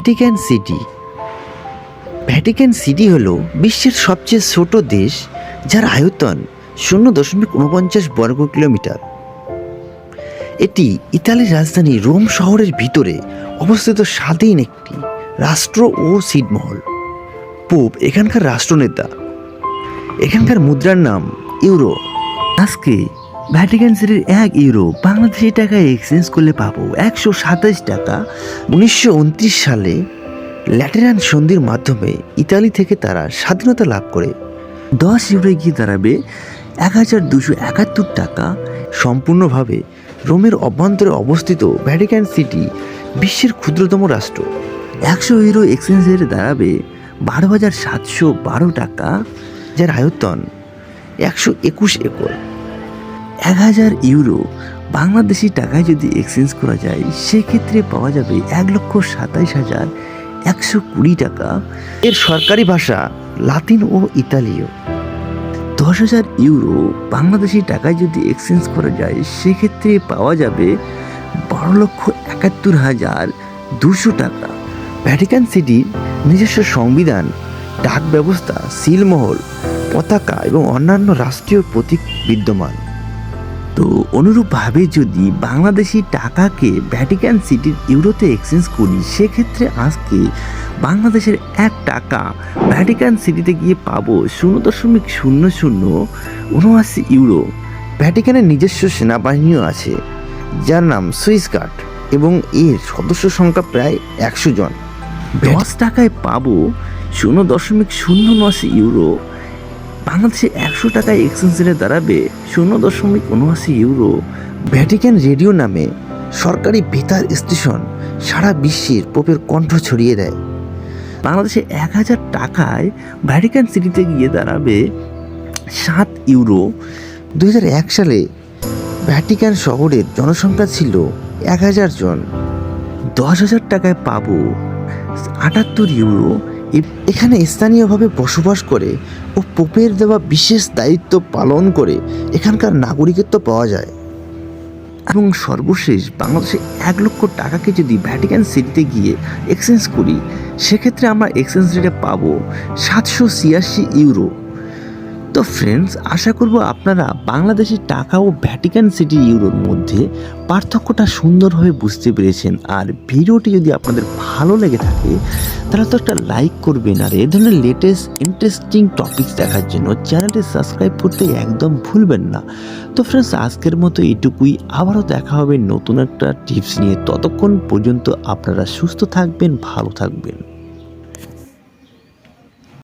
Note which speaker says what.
Speaker 1: Vatican city Vatican city হল বিশ্বের সবচেয়ে ছোট দেশ, যার আয়তন শূন্য দশমিক উনপঞ্চাশ বর্গ কিলোমিটার। এটি ইতালির রাজধানী রোম শহরের ভিতরে অবস্থিত স্বাধীন একটি রাষ্ট্র ও ছিটমহল। পোপ এখানকার রাষ্ট্রনেতা। এখানকার মুদ্রার নাম ইউরো। আজকে ভ্যাটিকান সিটির এক ইউরো বাংলাদেশি টাকায় এক্সচেঞ্জ করলে পাবো একশো সাতাশ টাকা। উনিশশো উনত্রিশ সালে ল্যাটেরান সন্ধির মাধ্যমে ইতালি থেকে তারা স্বাধীনতা লাভ করে। দশ ইউরোয় গিয়ে দাঁড়াবে এক হাজার দুশো একাত্তর টাকা। সম্পূর্ণভাবে রোমের অভ্যন্তরে অবস্থিত ভ্যাটিকান সিটি বিশ্বের ক্ষুদ্রতম রাষ্ট্র। একশো ইউরো এক্সচেঞ্জের দাঁড়াবে বারো হাজার সাতশো বারো টাকা, যার আয়তন একশো একুশ একর। এক হাজার ইউরো বাংলাদেশি টাকায় যদি এক্সচেঞ্জ করা যায়, সেক্ষেত্রে পাওয়া যাবে এক লক্ষ সাতাইশ হাজার একশো কুড়ি টাকা। এর সরকারি ভাষা লাতিন ও ইতালীয়। দশ হাজার ইউরো বাংলাদেশি টাকায় যদি এক্সচেঞ্জ করা যায়, সেক্ষেত্রে পাওয়া যাবে বারো লক্ষ একাত্তর হাজার দুশো টাকা। ভ্যাটিকান সিটির নিজস্ব সংবিধান ডাক ব্যবস্থা সিলমহল পতাকা এবং অন্যান্য রাষ্ট্রীয় প্রতীক বিদ্যমান। তো অনুরূপভাবে যদি বাংলাদেশি টাকাকে ভ্যাটিকান সিটির ইউরোতে এক্সচেঞ্জ করি সেক্ষেত্রে আজকে বাংলাদেশের এক টাকা ভ্যাটিকান সিটিতে গিয়ে পাবো শূন্য দশমিক শূন্য শূন্য উনআশি ইউরো। ভ্যাটিকানের নিজস্ব সেনাবাহিনীও আছে যার নাম সুইস গার্ড এবং এর সদস্য সংখ্যা প্রায় একশো জন। দশ টাকায় পাবো শূন্য দশমিক শূন্য নশি ইউরো। বাংলাদেশে একশো টাকায় এক্সচেঞ্জ রেটে দাঁড়াবে শূন্য দশমিক উনআশি ইউরো ভ্যাটিকান রেডিও নামে সরকারি বেতার স্টেশন সারা বিশ্বের পোপের কণ্ঠ ছড়িয়ে দেয়। বাংলাদেশে এক হাজার টাকায় ভ্যাটিকান সিটিতে গিয়ে দাঁড়াবে সাত ইউরো। দু এক সালে ভ্যাটিকান শহরের জনসংখ্যা ছিল এক হাজার জন। দশ হাজার টাকায় পাবো আটাত্তর ইউরো। এখানে স্থানীয়ভাবে বসবাস করে ও পোপের দেওয়া বিশেষ দায়িত্ব পালন করে এখানকার নাগরিকত্ব পাওয়া যায়। এবং সর্বশেষ বাংলাদেশে এক লক্ষ টাকাকে যদি ভ্যাটিকান সিটিতে গিয়ে এক্সচেঞ্জ করি, সেক্ষেত্রে আমরা এক্সচেঞ্জ রেটে পাবো সাতশো ছিয়াশি ইউরো তো ফ্রেন্ডস আশা করব আপনারা বাংলাদেশি টাকা ও ভ্যাটিকান সিটি ইউরোর মধ্যে পার্থক্যটা সুন্দরভাবে বুঝতে পেরেছেন। আর ভিডিওটি যদি আপনাদের ভালো লেগে থাকে, তাহলে তো একটা লাইক করবেন। আর এ ধরনের লেটেস্ট ইন্টারেস্টিং টপিকস দেখার জন্য চ্যানেলটি সাবস্ক্রাইব করতে একদম ভুলবেন না। তো ফ্রেন্ডস আজকের মতো এটুকুই। আবারও দেখা হবে নতুন একটা টিপস নিয়ে। ততক্ষণ পর্যন্ত আপনারা সুস্থ থাকবেন, ভালো থাকবেন।